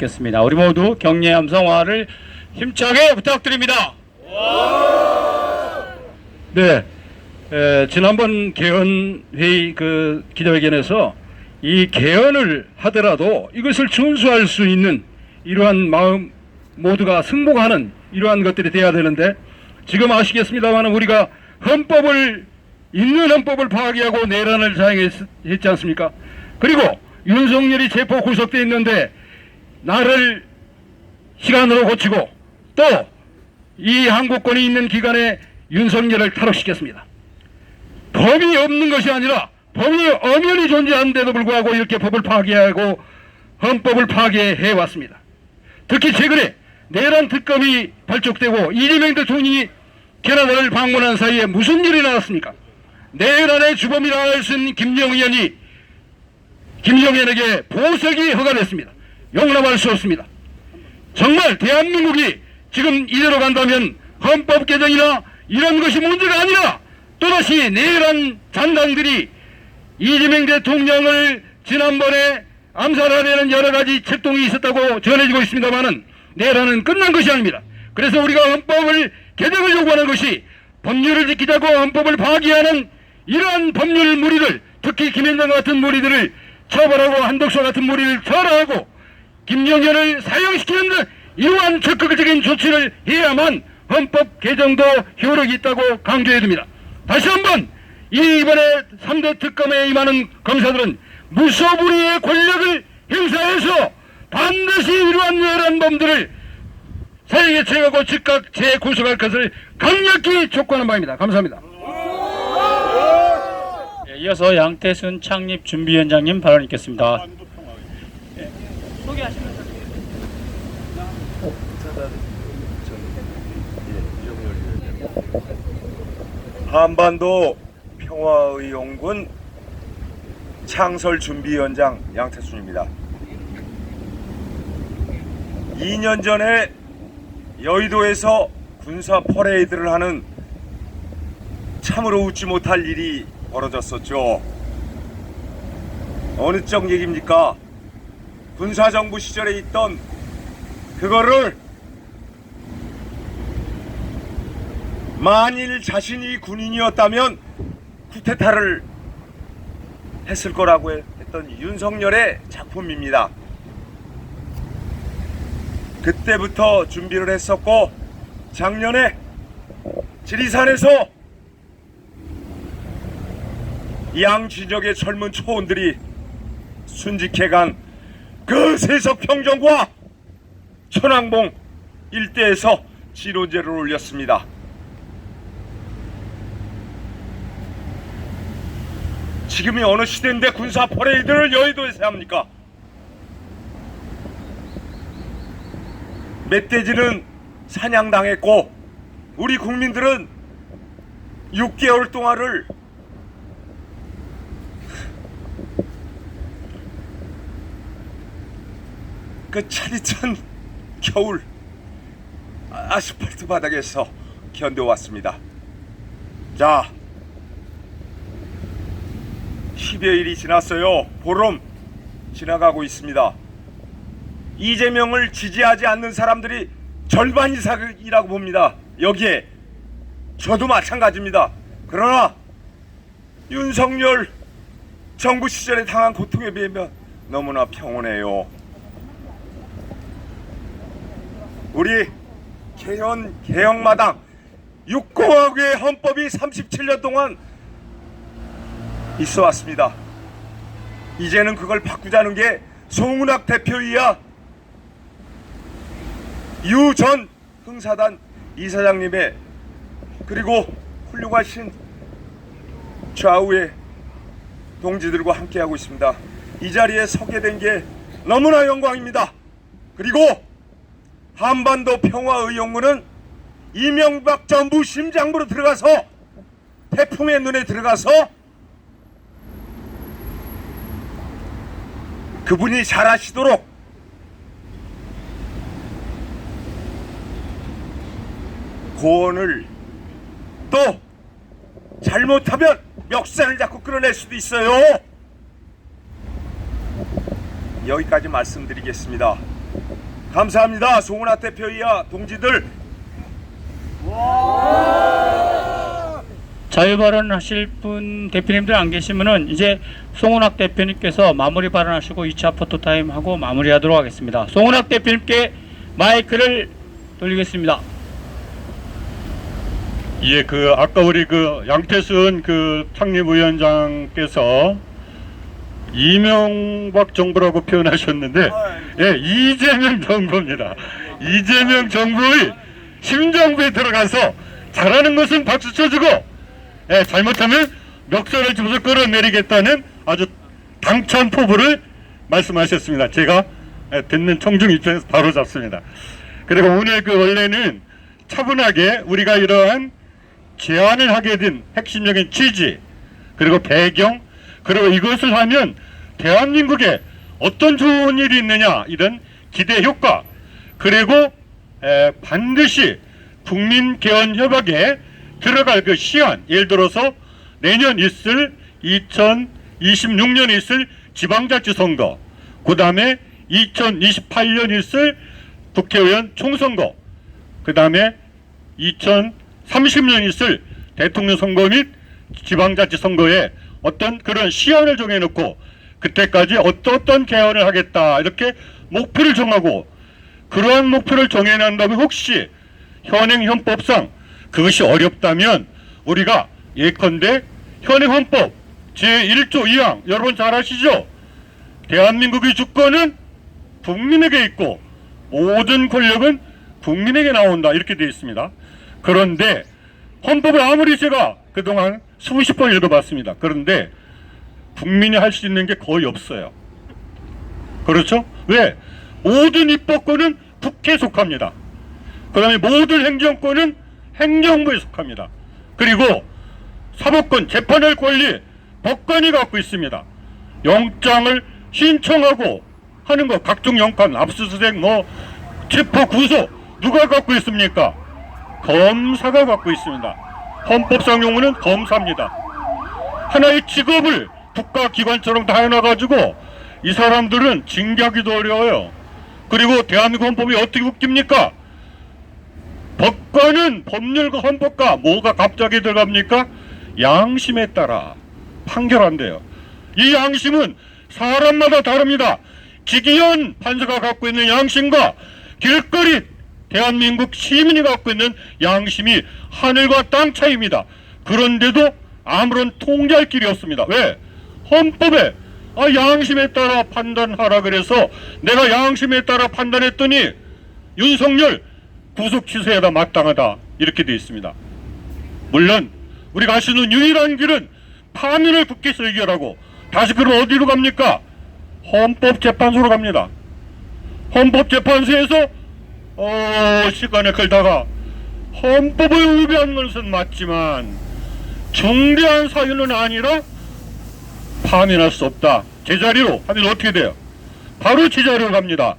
겠습니다. 우리 모두 경례 함성화를 힘차게 부탁드립니다. 네, 에, 지난번 개헌 회의 그 기자회견에서 이 개헌을 하더라도 이것을 준수할 수 있는 이러한 마음 모두가 승복하는 이러한 것들이 돼야 되는데 지금 아시겠습니다만 우리가 헌법을 있는 헌법을 파기하고 내란을 자행했지 않습니까? 그리고 윤석열이 체포 구속돼 있는데 나를 시간으로 고치고 또 이 한국권이 있는 기간에 윤석열을 탈옥시켰습니다. 법이 없는 것이 아니라 법이 엄연히 존재하는데도 불구하고 이렇게 법을 파괴하고 헌법을 파괴해 왔습니다. 특히 최근에 내란 특검이 발족되고 이재명 대통령이 캐나다를 방문한 사이에 무슨 일이 나왔습니까? 내란의 주범이라 할 수 있는 김정의원이 김정현에게 보석이 허가됐습니다. 용납할 수 없습니다. 정말 대한민국이 지금 이대로 간다면 헌법 개정이나 이런 것이 문제가 아니라 또다시 내란 잔당들이 이재명 대통령을 지난번에 암살하려는 여러 가지 책동이 있었다고 전해지고 있습니다만은 내란은 끝난 것이 아닙니다. 그래서 우리가 헌법을 개정을 요구하는 것이 법률을 지키자고 헌법을 파기하는 이러한 법률 무리들 특히 김현정 같은 무리들을 처벌하고 한덕수 같은 무리를 철회하고 김영현을 사형시키는 등 이러한 적극적인 조치를 해야만 헌법 개정도 효력이 있다고 강조해야 됩니다. 다시 한번 이 이번에 3대 특검에 임하는 검사들은 무소불위의 권력을 행사해서 반드시 이러한 내란범들을 사형에 처하고 즉각 재구속할 것을 강력히 촉구하는 바입니다. 감사합니다. 예, 이어서 양태순 창립준비위원장님 발언 있겠습니다. 한반도 평화의용군 창설 준비위원장 양태순입니다. 2년 전에 여의도에서 군사 퍼레이드를 하는 참으로 웃지 못할 일이 벌어졌었죠. 어느 쪽 얘기입니까? 군사정부 시절에 있던 그거를 만일 자신이 군인이었다면 쿠데타를 했을 거라고 했던 윤석열의 작품입니다. 그때부터 준비를 했었고 작년에 지리산에서 양진역의 젊은 초원들이 순직해간 그 세석 평정과 천왕봉 일대에서 지론제를 올렸습니다. 지금이 어느 시대인데 군사 퍼레이드를 여의도에서 합니까? 멧돼지는 사냥당했고 우리 국민들은 6개월 동안을 그 차디찬 겨울 아- 아스팔트 바닥에서 견뎌왔습니다. 자, 10여일이 지났어요. 보름 지나가고 있습니다. 이재명을 지지하지 않는 사람들이 절반 이상이라고 봅니다. 여기에 저도 마찬가지입니다. 그러나 윤석열 정부 시절에 당한 고통에 비하면 너무나 평온해요. 우리 개헌 개혁마당 육공화국의 헌법이 37년 동안 있어 왔습니다. 이제는 그걸 바꾸자는 게 송은학 대표이야 유전 흥사단 이사장님의 그리고 훌륭하신 좌우의 동지들과 함께하고 있습니다. 이 자리에 서게 된 게 너무나 영광입니다. 그리고 한반도 평화의용군은 이명박 정부 심장부로 들어가서 태풍의 눈에 들어가서 그분이 잘하시도록 고언을 또 잘못하면 멱살을 잡고 끌어낼 수도 있어요. 여기까지 말씀드리겠습니다. 감사합니다. 송은아 대표이야 동지들 자유 발언하실 분 대표님들 안 계시면은 이제 송은학 대표님께서 마무리 발언하시고 2차 포토타임 하고 마무리하도록 하겠습니다. 송은학 대표님께 마이크를 돌리겠습니다. 예, 그 아까 우리 그 양태순 그 창립위원장께서 이명박 정부라고 표현하셨는데, 예, 이재명 정부입니다. 이재명 정부의 심정부에 들어가서 잘하는 것은 박수 쳐주고, 예, 잘못하면 멱살을 집어서 끌어내리겠다는 아주 당찬 포부를 말씀하셨습니다. 제가 예, 듣는 청중 입장에서 바로 잡습니다. 그리고 오늘 그 원래는 차분하게 우리가 이러한 제안을 하게 된 핵심적인 취지 그리고 배경 그리고 이것을 하면 대한민국에 어떤 좋은 일이 있느냐 이런 기대 효과. 그리고 에, 반드시 국민 개헌 협약에 들어갈 그 시한 예를 들어서 내년 있을 2026년 있을 지방자치 선거 그 다음에 2028년 있을 국회의원 총선거 그 다음에 2030년 있을 대통령 선거 및 지방자치 선거에 어떤 그런 시한을 정해놓고 그때까지 어떤 개헌을 하겠다 이렇게 목표를 정하고 그러한 목표를 정해낸다면 혹시 현행 헌법상 그것이 어렵다면 우리가 예컨대 현행 헌법 제1조 2항 여러분 잘 아시죠? 대한민국의 주권은 국민에게 있고 모든 권력은 국민에게 나온다 이렇게 되어 있습니다. 그런데 헌법을 아무리 제가 그동안 수십 번 읽어봤습니다. 그런데 국민이 할 수 있는 게 거의 없어요. 그렇죠? 왜? 모든 입법권은 국회에 속합니다. 그 다음에 모든 행정권은 행정부에 속합니다. 그리고 사법권, 재판할 권리 법관이 갖고 있습니다. 영장을 신청하고 하는 거 각종 영관, 압수수색, 뭐 체포, 구속 누가 갖고 있습니까? 검사가 갖고 있습니다. 헌법상 용어는 검사입니다. 하나의 직업을 국가기관처럼 다 해놔가지고 이 사람들은 징계하기도 어려워요. 그리고 대한민국 헌법이 어떻게 웃깁니까? 법관은 법률과 헌법과 뭐가 갑자기 들어갑니까? 양심에 따라 판결한대요. 이 양심은 사람마다 다릅니다. 기기현 판사가 갖고 있는 양심과 길거리 대한민국 시민이 갖고 있는 양심이 하늘과 땅 차이입니다. 그런데도 아무런 통제할 길이 없습니다. 왜? 헌법에 아, 양심에 따라 판단하라 그래서 내가 양심에 따라 판단했더니 윤석열 구속 취소해다 마땅하다 이렇게 되어 있습니다. 물론 우리가 할수 있는 유일한 길은 파면을 국회에서 의결하고 다시 그럼 어디로 갑니까? 헌법재판소로 갑니다. 헌법재판소에서 어, 시간을 끌다가 헌법을 위배한 것은 맞지만 중대한 사유는 아니라 파면할 수 없다. 제자리로 하면 어떻게 돼요? 바로 제자리로 갑니다.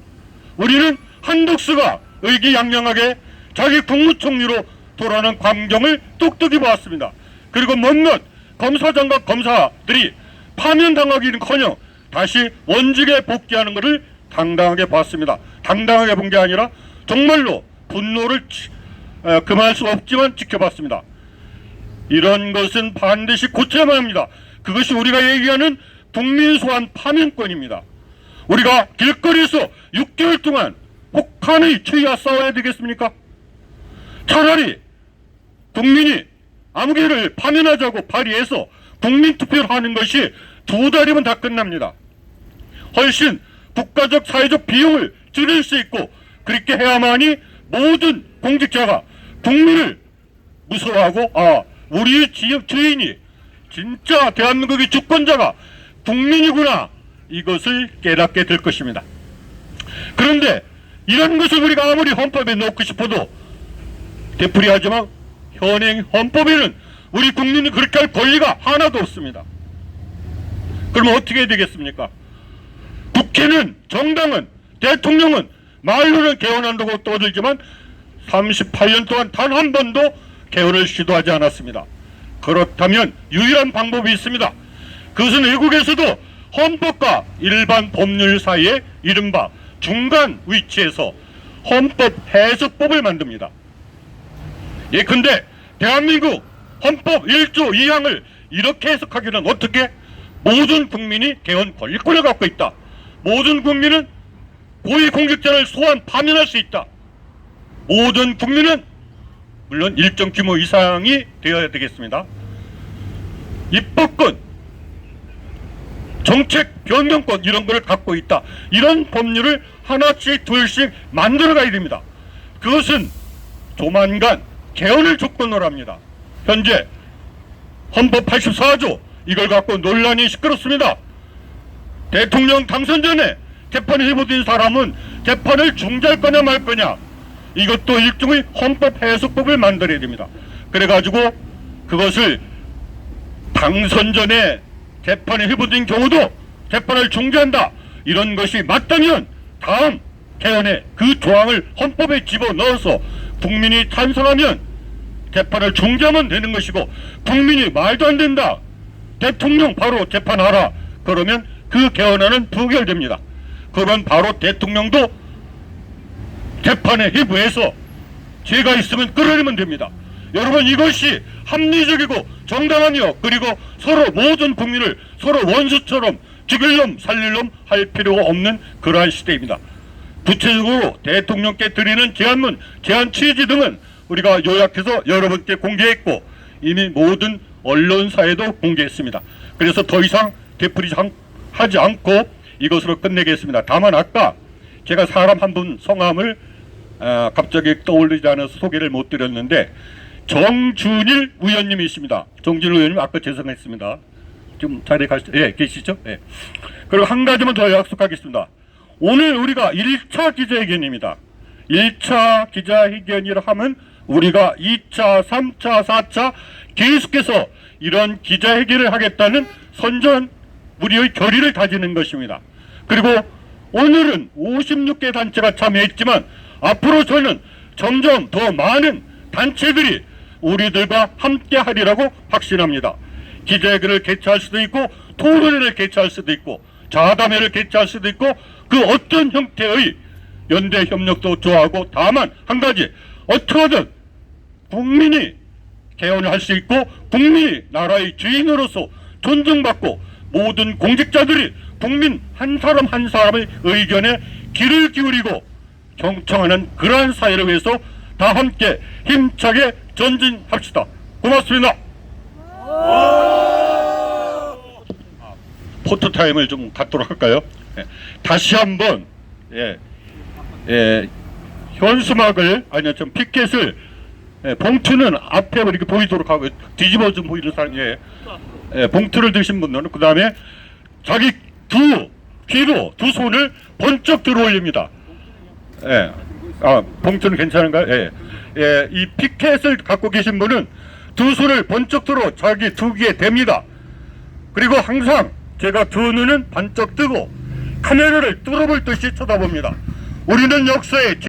우리는 한독수가 의기양양하게 자기 국무총리로 돌아가는 광경을 똑똑히 보았습니다. 그리고 몇몇 검사장과 검사들이 파면당하기는커녕 다시 원직에 복귀하는 것을 당당하게 봤습니다. 당당하게 본 게 아니라 정말로 분노를 치- 어, 수 없지만 지켜봤습니다. 이런 것은 반드시 고쳐야만 합니다. 그것이 우리가 얘기하는 국민 소환 파면권입니다. 우리가 길거리에서 6개월 동안 혹한의 추위와 싸워야 되겠습니까? 차라리 국민이 아무개를 파면하자고 발의해서 국민투표를 하는 것이 두 달이면 다 끝납니다. 훨씬 국가적 사회적 비용을 줄일 수 있고 그렇게 해야만이 모든 공직자가 국민을 무서워하고 아 우리 지역 주인이 진짜 대한민국의 주권자가 국민이구나 이것을 깨닫게 될 것입니다. 그런데 이런 것을 우리가 아무리 헌법에 넣고 싶어도 되풀이하지만 현행 헌법에는 우리 국민이 그렇게 할 권리가 하나도 없습니다. 그러면 어떻게 해야 되겠습니까? 국회는 정당은 대통령은 말로는 개헌한다고 떠들지만 38년 동안 단 한 번도 개헌을 시도하지 않았습니다. 그렇다면 유일한 방법이 있습니다. 그것은 외국에서도 헌법과 일반 법률 사이에 이른바 중간 위치에서 헌법 해석법을 만듭니다. 예, 근데 대한민국 헌법 1조 2항을 이렇게 해석하기는 어떻게? 모든 국민이 개헌 권리권을 갖고 있다. 모든 국민은 고위공직자를 소환 파면할 수 있다. 모든 국민은 물론 일정 규모 이상이 되어야 되겠습니다. 입법권, 정책 변경권 이런 거를 갖고 있다. 이런 법률을 하나씩 둘씩 만들어 가야 됩니다. 그것은 조만간 개헌을 조건으로 합니다. 현재 헌법 84조 이걸 갖고 논란이 시끄럽습니다. 대통령 당선 전에 재판에 해보된 사람은 재판을 중지할 거냐 말 거냐 이것도 일종의 헌법 해석법을 만들어야 됩니다. 그래가지고 그것을 당선 전에 재판에 해보된 경우도 재판을 중지한다. 이런 것이 맞다면 다음 개헌에 그 조항을 헌법에 집어넣어서 국민이 찬성하면 재판을 중지하면 되는 것이고 국민이 말도 안 된다. 대통령 바로 재판하라. 그러면 그 개헌안은 부결됩니다. 그러면 바로 대통령도 재판에 회부해서 죄가 있으면 끌어내면 됩니다 여러분 이것이 합리적이고 정당하며 그리고 서로 모든 국민을 서로 원수처럼 죽일 놈 살릴 놈 할 필요가 없는 그러한 시대입니다 구체적으로 대통령께 드리는 제안문, 제안 취지 등은 우리가 요약해서 여러분께 공개했고 이미 모든 언론사에도 공개했습니다. 그래서 더 이상 되풀이 하지 않고 이것으로 끝내겠습니다. 다만 아까 제가 사람 한 분 성함을 아, 갑자기 떠올리지 않아서 소개를 못 드렸는데 정준일 의원님이십니다. 정준일 의원님 아까 죄송했습니다. 지금 자리에 가시, 예, 계시죠? 예. 그리고 한 가지만 더 약속하겠습니다. 오늘 우리가 1차 기자회견입니다. 1차 기자회견이라 하면 우리가 2차, 3차, 4차 계속해서 이런 기자회견을 하겠다는 선전 우리의 결의를 다지는 것입니다. 그리고 오늘은 56개 단체가 참여했지만 앞으로 저는 점점 더 많은 단체들이 우리들과 함께 하리라고 확신합니다. 기자회견을 개최할 수도 있고 토론회를 개최할 수도 있고 자담회를 개최할 수도 있고 그 어떤 형태의 연대 협력도 좋아하고 다만 한 가지 어떻게든 국민이 개헌을 할 수 있고 국민이 나라의 주인으로서 존중받고 모든 공직자들이 국민 한 사람 한 사람의 의견에 귀를 기울이고 경청하는 그러한 사회를 위해서 다 함께 힘차게 전진합시다. 고맙습니다. 포토 타임을 좀 갖도록 할까요? 예. 다시 한번 예, 예, 현수막을 아니요 좀 피켓을 예, 봉투는 앞에 이렇게 보이도록 하고 뒤집어 좀 보이는 사람 예, 예, 봉투를 드신 분들은 그 다음에 자기 두 귀로 두 손을 번쩍 들어 올립니다. 예, 아 봉투는 괜찮은가요? 예, 예, 이 피켓을 갖고 계신 분은 두 손을 번쩍 들어 자기 두 귀에 댑니다. 그리고 항상 제가 두 눈은 반짝 뜨고 카메라를 뚫어볼 듯이 쳐다봅니다. 우리는 역사에